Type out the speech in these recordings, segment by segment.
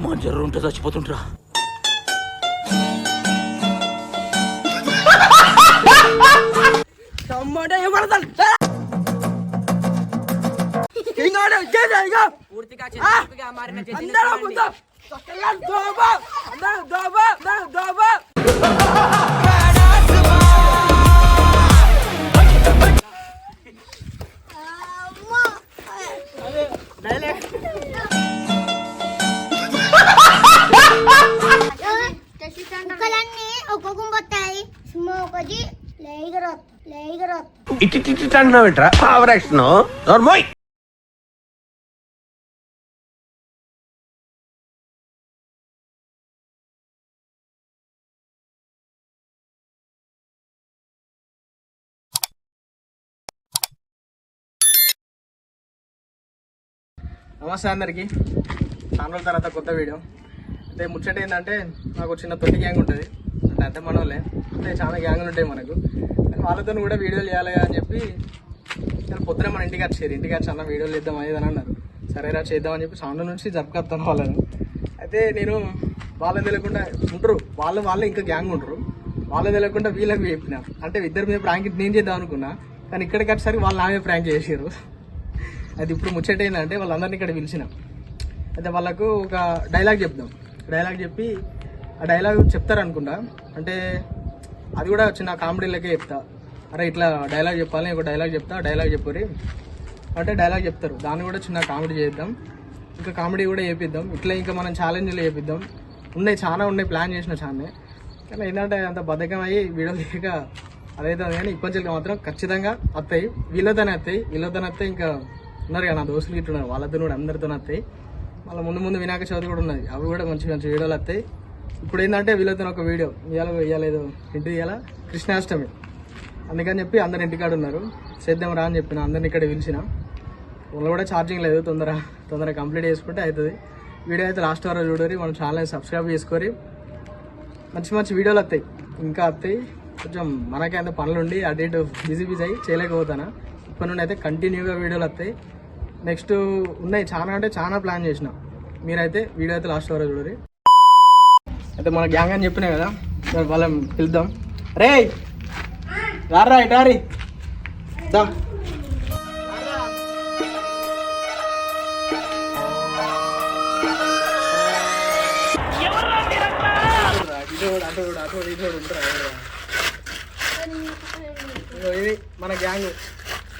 మా జర్రు ఉంటే చచ్చిపోతుంటరా తమ్ముడే ఇవ్వడతాను ఇంకోటి ఇటు ఇటు అంటున్నావు ఏంట్రా పవర్ యాక్షన్ నోర్మోయ్ నమస్తే అందరికి. చాలా రోజుల తర్వాత కొత్త వీడియో. అంటే ముచ్చట ఏంటంటే నాకు చిన్న తొట్టి గ్యాంగ్ ఉంటుంది. అంటే అంతే మనోళ్ళే. అంటే చాలా గ్యాంగులు ఉంటాయి మనకు. కానీ వాళ్ళతో కూడా వీడియోలు చేయాలి అని చెప్పి నేను పొద్దున మన ఇంటికి వచ్చారు ఇంటికి వచ్చి అన్న వీడియోలు చేద్దాం అనేది అని అన్నారు. సరేరా చేద్దామని చెప్పి సౌండ్ నుంచి జరుపుకొస్తాను వాళ్ళని. అయితే నేను వాళ్ళని తెలియకుండా ఉంటారు. వాళ్ళు వాళ్ళే ఇంకా గ్యాంగ్ ఉంటారు. వాళ్ళని తెలియకుండా వీళ్ళకి చెప్పిన. అంటే ఇద్దరి మీద ప్రాంక్ నేను చేద్దాం అనుకున్నా. కానీ ఇక్కడికి వచ్చేసరికి వాళ్ళు నామే ప్రాంక్ చేసారు అది ఇప్పుడు ముచ్చట ఏంటంటే వాళ్ళందరినీ ఇక్కడ పిలిచిన. అయితే వాళ్ళకు ఒక డైలాగ్ చెప్దాం. డైలాగ్ చెప్పి ఆ డైలాగ్ చెప్తారు అనుకుంటా అంటే అది కూడా చిన్న కామెడీలకే చెప్తా. అరే ఇట్లా డైలాగ్ చెప్పాలి ఒక డైలాగ్ చెప్తా డైలాగ్ చెప్పురి అంటే డైలాగ్ చెప్తారు. దాన్ని కూడా చిన్న కామెడీ చేద్దాం. ఇంకా కామెడీ కూడా చేపిద్దాం. ఇట్లా ఇంకా మనం ఛాలెంజ్లు చేపిద్దాం. ఉన్నాయి చాలా ఉన్నాయి ప్లాన్ చేసిన చాలా కానీ ఏంటంటే అంత బద్ధకం అయ్యి వీడియో లేక అదైతే కానీ ఇప్పటికి మాత్రం ఖచ్చితంగా వస్తాయి వీళ్ళతోనే వస్తాయి వీళ్ళతోనే వస్తాయి ఇంకా ఉన్నారు కదా నా దోస్తులు ఇట్లున్నారు వాళ్ళతో కూడా అందరితో వస్తాయి మళ్ళీ ముందు ముందు వినాయక చవితి కూడా ఉన్నది. అవి కూడా మంచి మంచి వీడియోలు వస్తాయి ఇప్పుడు ఏంటంటే వీళ్ళతో ఒక వీడియో. ఇవాళ ఇవ్వలేదు ఇంటి ఇవాళ కృష్ణాష్టమి. అందుకని చెప్పి అందరు ఇంటికాడ ఉన్నారు సేద్దాం రా అని చెప్పిన అందరిని ఇక్కడ పిలిచిన. వాళ్ళు కూడా ఛార్జింగ్ లేదు తొందర తొందరగా కంప్లీట్ చేసుకుంటే అవుతుంది వీడియో అయితే లాస్ట్ వరకు చూడరి మనం ఛానల్ని సబ్స్క్రైబ్ చేసుకొని మంచి మంచి వీడియోలు వస్తాయి. ఇంకా వస్తాయి. కొంచెం మనకే అంత పనులుండి అటు ఇటు బిజీ బిజీ అయ్యి చేయలేకపోతానా. ఇప్పటి నుండి అయితే కంటిన్యూగా వీడియోలు వస్తాయి. నెక్స్ట్ ఉన్నాయి. చాలా అంటే చాలా ప్లాన్ చేసిన. మీరైతే వీడియో అయితే లాస్ట్ వరకు చూడరి. అయితే మన గ్యాంగ్ అని చెప్పినా కదా? మరి వాళ్ళని పిలుద్దాం. రే రారా ఇటారీ దా. ఇది మన గ్యాంగ్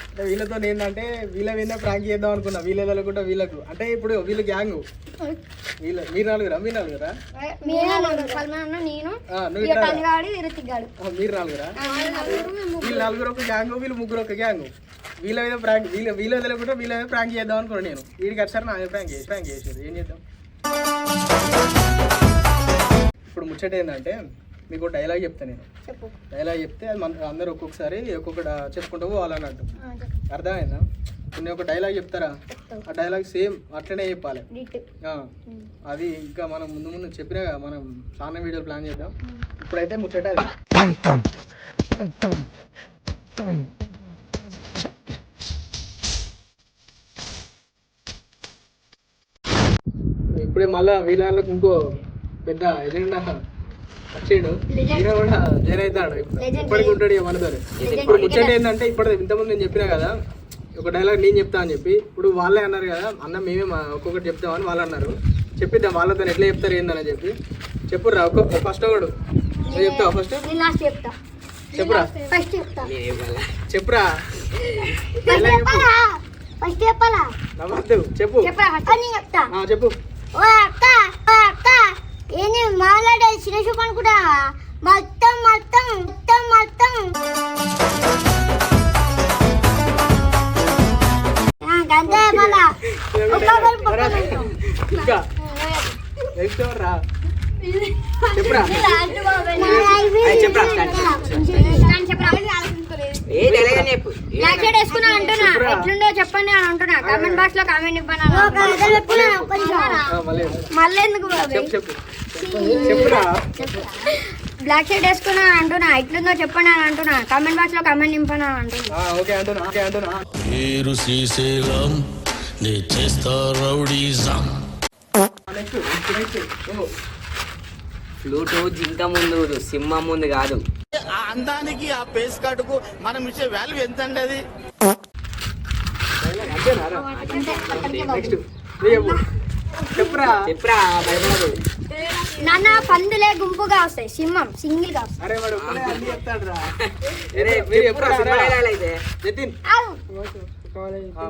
అంటే వీళ్ళతో ఏంటంటే వీళ్ళ మీద ప్రాంక్ చేద్దాం అనుకున్నా. వీళ్ళ వెళ్ళకుండా వీళ్ళకు. అంటే ఇప్పుడు వీళ్ళు గ్యాంగ్ మీరు నలుగురా మీరు నలుగురా మీరు సల్మాన్ నేను ఇరతిగాడు నలుగురా వీళ్ళు నలుగురు ఒక గ్యాంగ్ వీళ్ళు ముగ్గురు ఒక గ్యాంగ్ వీళ్ళ మీద ప్రాంక్ వీళ్ళ వీళ్ళ తెలియకుండా వీళ్ళ మీద ప్రాంక్ చేద్దాం అనుకున్నా నేను. వీడికి వచ్చారు నా ప్రాంక్ చేసి ప్రాంక్ చేసేది ఏం చేద్దాం? ఇప్పుడు ముచ్చట ఏంటంటే మీకు డైలాగ్ చెప్తా నేను. డైలాగ్ చెప్తే అందరూ ఒక్కొక్కసారి ఒక్కొక్కటి చెప్పుకుంటూ పోవాలన్నట్టు. అర్థమైందా? నేను ఒక డైలాగ్ చెప్తారా? ఆ డైలాగ్ సేమ్ అట్లనే చెప్పాలి. అది ఇంకా మనం ముందు ముందు చెప్పినా కదా, మనం చాలా వీడియోలు ప్లాన్ చేద్దాం. ఇప్పుడైతే ముచ్చట ఇప్పుడే మళ్ళా వీళ్ళకి ఇంకో పెద్ద ఎజెండా వచ్చాడు. ఈయన కూడా జైన్ అవుతాడు ఇప్పటికి ఉంటాడు ఇక మనతో ఇప్పుడు ముచ్చట ఏంటంటే ఇప్పుడు ఇంతకుముందు నేను చెప్పినా కదా ఒక డైలాగ్ నేను చెప్తా అని చెప్పి ఇప్పుడు వాళ్ళే అన్నారు కదా అన్న మేమే మా- ఒక్కొక్కటి చెప్తామని వాళ్ళు అన్నారు. చెప్పిద్దాం వాళ్ళతో ఎట్లా చెప్తారు ఏందని చెప్పి. చెప్పురా ఒక్కొక్క ఫస్ట్ ఒకడు. నువ్వు చెప్తావా ఫస్ట్ నేను లాస్ట్ చెప్తా. చెప్పురా. ఫస్ట్ చెప్తా. చెప్పురా. ఫస్ట్ చెప్పాలా? ఫస్ట్ చెప్పాలా? నవ్వద్దు. చెప్పు. చెప్తా. ఆ, చెప్పు. ఓ అక్క ఓ అక్క. ఏంది మాట్లాడే చిన్న చూపు అనుకుంటా మొత్తం మొత్తం మొత్తం మొత్తం. ఎట్లుందో చెప్పండి అని అంటున్నా. కామెంట్ బాక్స్లో కామెంట్ ఇవ్వను? మళ్ళీ ఎందుకు బ్లాక్ షర్ట్ వేసుకున్నా అంటున్నా. ఎట్లుందో చెప్పండి అని అంటున్నా. కామెంట్ బాక్స్లో కామెంట్ నింపను అని అంటున్నా. ఆ, పేరు శ్రీశైలం నే చేస్తా రౌడీజం. ఫ్లూట్ జింక ముందు సింహం ముందు కాదు. అందానికి ఆ పేస్ కార్డుకు మనం ఇచ్చే వాల్యూ ఎంత అండి అది చెప్పురా. చెప్పురా భయపడదు నాన్న పందులే గుంపుగా వస్తాయి. సింహం సింగిల్గా అరే వాడు ఒక్కడే అన్ని చెప్తాడు రా అరే మీరు ఎప్పుడు సినిమా డైలాగ్ అయితే? నితిన్. ఆగు. ఆ,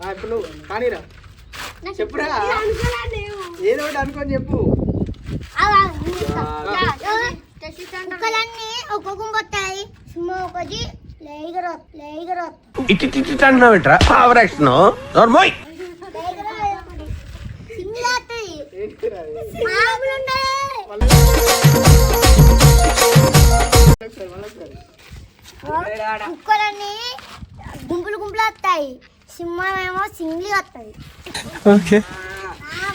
ఆ, ఇప్పుడు నువ్వు కానీరా చెప్పురా. ఏదో ఒకటి అనుకొని చెప్పు. కుక్కలన్నీ గుంపు వస్తాయి. సింహం ఒకటి లేగరొత్ లేగరొత్ ఇటు ఇటు ఇటు అంటున్నావేంట్రా? ఓవర్ యాక్షన్ నోర్మోయ్ సింగిల్ వస్తాయి మామూలు ఉన్నాయి కుక్కలన్నీ గుంపులు గుంపులు వస్తాయి సింహం ఏమో సింగిల్ వస్తాయి ఓకే. ఆ,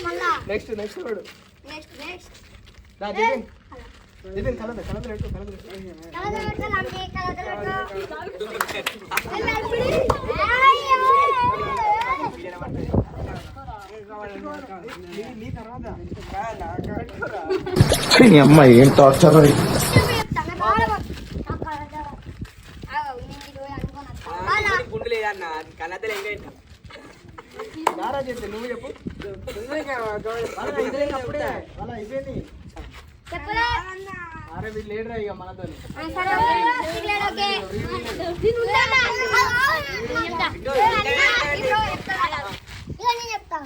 మళ్ళా నెక్స్ట్ నెక్స్ట్ వాడు నెక్స్ట్ నెక్స్ట్ రా నితిన్ నితిన్ కలదు కలదు పెట్టు కలదు కలదలకలండి నీ తర్వాత అమ్మాయి ఏం టార్చర్ గుండు లేదన్న కన్నతలు ఇంకా నువ్వు చెప్పు. అరే వీళ్ళు లేడరా ఇక మనతో చెప్తా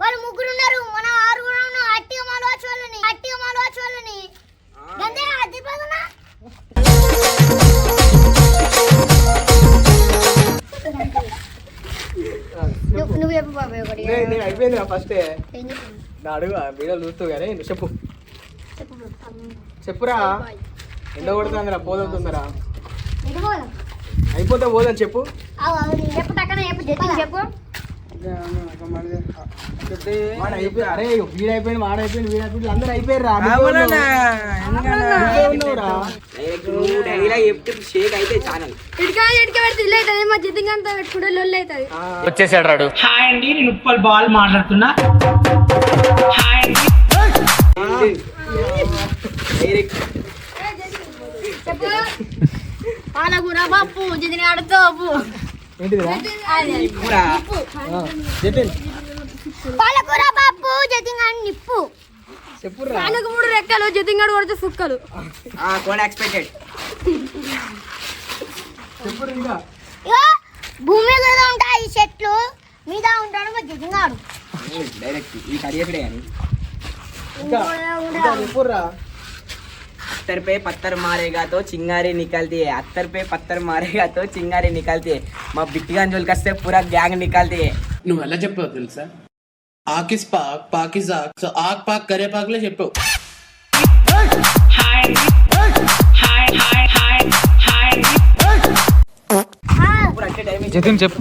వాళ్ళు ముగ్గురు ఉన్నారు. మనం ఆరుగురు ఉన్నాం. అట్టిగా మాలవచ్చు వాళ్ళని. అట్టిగా మాలవచ్చు వాళ్ళని. నువ్వు చెప్పు బాబాయ్ ఒకటి. నేను నేను అయిపోయింది ఫస్ట్ ఏం. చెప్పు? నా అడుగు వీడియో చూస్తూ కానీ నువ్వు చెప్పు. చెప్పు చెప్పురా. ఎండ కొడుతుందిరా పోదవుతుందిరా. అయిపోతే పోదని చెప్పు. అవు అవు నేను చెప్పు టక్కన చెప్పు జతిన్ అరే వీడు అయిపోయింది వాడు అయిపోయింది వీడు అయిపోయింది అందరూ అయిపోయారు వచ్చేసాడు రాడు. హాయ్ అండి నేను ఉప్పల్ బాల్ మాట్లాడుతున్నా. హాయ్ అండి. పాలకూర పప్పు ఇప్పుడా జతిన్ పాలకూర పప్పు అని నిప్పు. చెప్పురా ఆయనకు మూడు రెక్కలు జిద్దింగడు కొడితే సుక్కలు. కోడ్ ఎక్స్పెక్టెడ్ భూమి మీద ఉంటాయి చెట్లు మీద ఉంటాడు మా జతింగాడు డైరెక్ట్ ఈ కడియకుడే అని ఇంకా అత్తర్ పే పత్తర్ మారేగాతో చింగారి నికల్తి निकलती है अत्तर पे చింగారి నికల్తి మా బిట్టిగాన్ జోలికి వస్తే పూరా గ్యాంగ్ నికల్తీ నువ్వు ఎలా చెప్పావు తెలుసా? ఆకిస్ పాక్ పాకిజాక్ సో ఆక్ పాక్ కరే పాక్లే చెప్పావు. జతిన్ చెప్పు.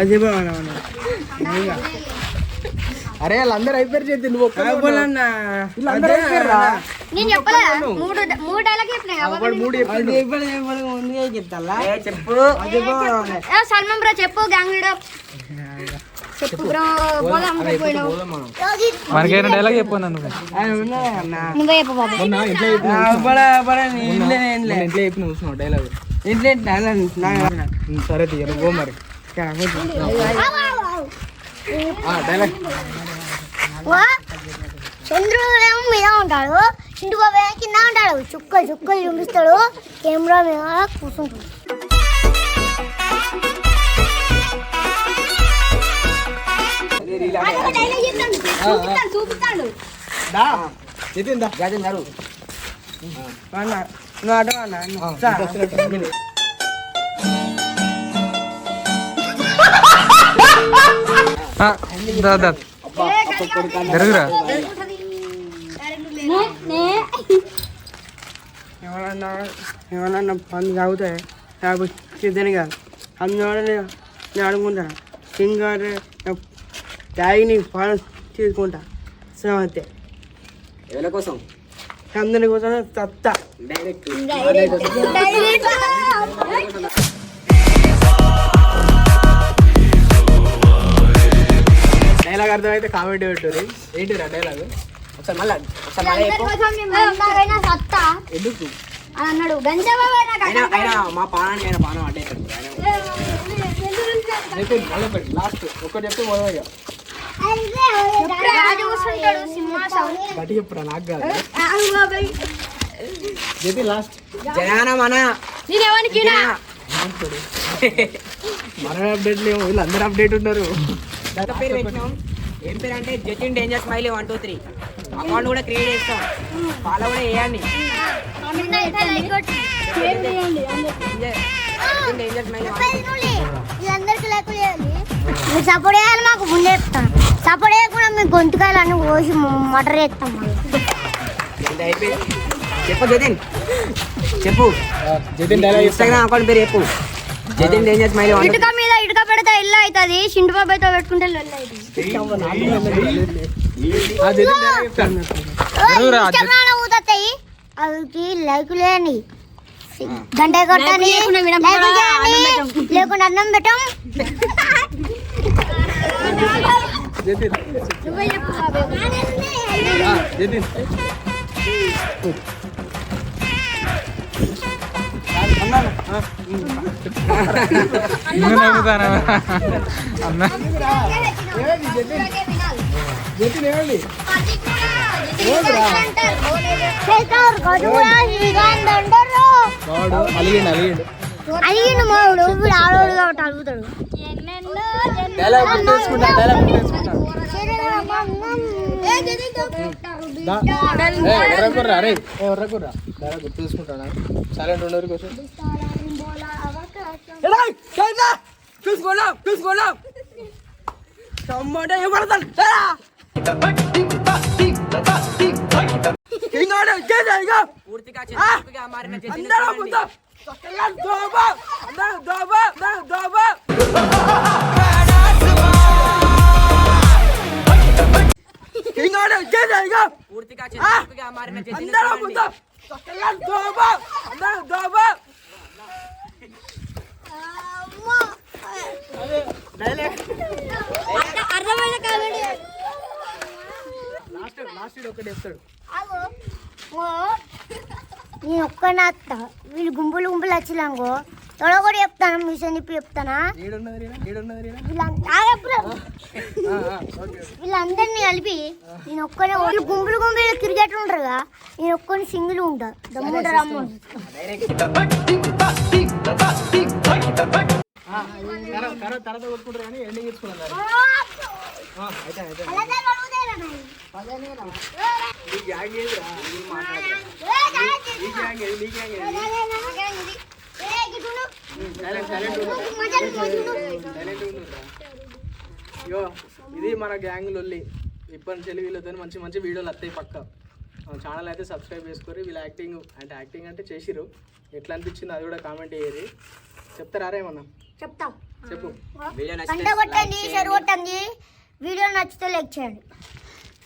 అదే బాగా అరే వాళ్ళందరూ అయిపోయారు జతిన్ నువ్వు. నేను మూడు మూడు డైలాగ్ చెప్పు. సల్మాన్ బ్రో చెప్పు గ్యాంగ్ లీడర్ చెప్పు బ్రో పోదాం పోయినావు. పోదాం మనం. నువ్వే. చెప్పు బాబు. మొన్న ఇంట్లో చెప్పిన డైలాగ్ సరే తీయ నువ్వు మరి. చంద్రుడు ఏమో మీద ఉంటాడు. ఇంటి బాబు కింద ఉంటాడు. చుక్కలు చుక్కలు చూపిస్తాడు. కెమెరా మీద కూర్చుంటాడు. చూపిస్తాడు చూపిస్తాడు దా జతిన్ దా గజన్ గారు ఏమన్నా పని తాగుతాయి లేకపోతే తిని కాదు. అందువల్ల నేను అనుకుంటాను సింగారు తాగి నీ పాలు తీసుకుంటా. సో అంతే ఎవరి కోసం? అందరి కోసం తత్తా. డైరెక్ట్ డైలాగ్ అర్థమైతే కామెంట్ పెట్టుర్రి ఏంటిరా డైలాగ్? ఒకసారి మళ్ళా ఒకసారి మళ్ళీ ఎందుకు? అని అన్నాడు. అయినా అయినా మా పానానికి ఆయన పానం మళ్ళీ పెట్టి లాస్ట్ ఒక్కటి చెప్తే మొదలుగా రాజు కూర్చుంటాడు సింహాసనం గట్టి చెప్పురా నాకు కాదు. చెప్పి లాస్ట్ జనాన మన. అప్డేట్ లేవు వీళ్ళు అందరూ అప్డేట్ ఉన్నారు. కొత్త పేరు పెట్టినాం. ఏం పేరు అంటే Jatin danger smiley one two three account కూడా క్రియేట్ చేస్తాం. ఫాలో కూడా మీరు సపోర్ట్ చేయాలి మాకు ముందే చెప్తాం. సపోర్ట్ చేయకుండా మీకు గొంతుకాయలు అన్ని కోసి మటర్ చేస్తాం చెప్పు జతిన్ చెప్పు. జతిన్ డైలాగ్ ఇన్స్టాగ్రామ్ అకౌంట్ పేరు చెప్పు. జతిన్ డేంజర్ స్మైలీ మీద ఇల్లు అవుతుంది? పెట్టుకుంటే లొల్లి జతిన్ డైలాగ్ చెప్తాను ఇన్స్టాగ్రామ్ ఊతాయి అవికి లైక్ లేని గంట కొట్టని లేకుండా అన్నం పెట్టం. జతిన్ అలిగిండు అలిగిండు మావుడు ఆడోడు కాబట్టి డైలాగ్ డైలాగ్ దా. ఏ, ఎర్రకుర్రా అరే ఎర్రకుర్రా డైలాగ్ గుర్తేసుకుంటానా సైలెంట్ ఉండరు కోసం చూసుకోలేం చూసుకోలేం టమాటా వచ్చేది ఇక పూర్తిగా అందరూ ముందు. దోబ అందరూ దోబ అందరూ దోబ ఇంకోటి వచ్చేది ఇక పూర్తిగా చిన్నగా మారిన జతిన్ అందరూ ముందు దోబ అందరూ దోబ అర్థమైన కామెడీ. లాస్ట్ లాస్ట్ ఒకటి చెప్తాడు నేను ఒక్కనే వస్తా వీళ్ళు గుంపులు గుంపులు వచ్చినాకో తొడ కూడా చెప్తాను? మిషన్ తిప్పి చెప్తానా? వీళ్ళందరినీ కలిపి నేను ఒక్కనే వాళ్ళు గుంపులు గుంపులు క్రికెట్ ఉంటారుగా నేను ఒక్కని సింగిల్ ఉంటా. దమ్ముంటారు అమ్మ తర్వాత తర్వాత కొట్టుకుంటారు కానీ ఎండింగ్ ఇచ్చుకున్నాం దాన్ని. ఆ, అయితే అయితే. ఈ గ్యాంగ్ ఏదిరా ఈ గ్యాంగ్ ఏది? నీ గ్యాంగ్ ఏది? సైలెంట్ ఇగో ఇది మన గ్యాంగ్ లొల్లి. ఇప్పటి నుంచి వెళ్ళి వీళ్ళతో మంచి మంచి వీడియోలు వస్తాయి పక్క. ఛానల్ అయితే సబ్స్క్రైబ్ చేసుకొని వీళ్ళ యాక్టింగ్ అంటే యాక్టింగ్ అంటే చేసిరు ఎట్లా అనిపించింది అది కూడా కామెంట్ చేయరు చెప్తారా ఏమన్నా చెప్తాం. చెప్పు. వీడియో నచ్చితే కొట్టండి షెర్ కొట్టండి. వీడియో నచ్చితే లైక్ చేయండి.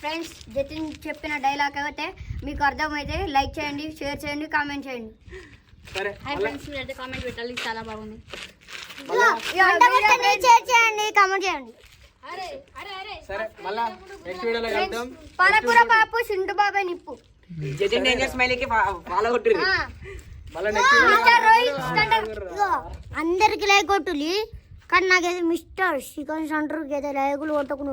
ఫ్రెండ్స్ జతిన్ చెప్పిన డైలాగ్ అయితే మీకు అర్థమైతే లైక్ చేయండి షేర్ చేయండి కామెంట్ చేయండి. సరే హాయ్ ఫ్రెండ్స్ మీరైతే కామెంట్ పెట్టాలి చాలా బాగుంది. గంట కొట్టండి షేర్ చేయండి కామెంట్ చేయండి. అరే అరే అరే. సరే మళ్ళా నెక్స్ట్ వీడియోలో కలుద్దాం. పాలకూర పాపు చింటు బాబాయ్ నిప్పు. జతిన్ డేంజర్ స్మైలీకి ఫాలో కొట్టిర్రు సెంటర్ అందరికి లైక్ కొట్టులి కానీ నాకైతే మిస్టర్ చికెన్ సెంటర్కి అయితే లైకులు కొట్టకుండా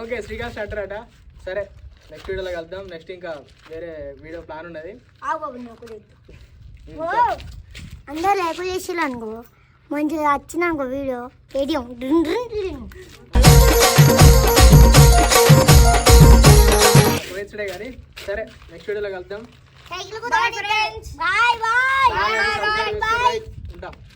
ఓకే శ్రీకాంత్ స్టార్టర్ అట. సరే నెక్స్ట్ వీడియోలో కలుద్దాం. నెక్స్ట్ ఇంకా వేరే వీడియో ప్లాన్ ఉన్నది. అందరు లైకులు చేసిల్లు అనుకో మంచిగా వచ్చిన అనుకో వీడియో. ఏడియం కానీ. సరే నెక్స్ట్ వీడియోలో కలుద్దాం. బాయ్ బాయ్ బాయ్ బాయ్ ఉంటాం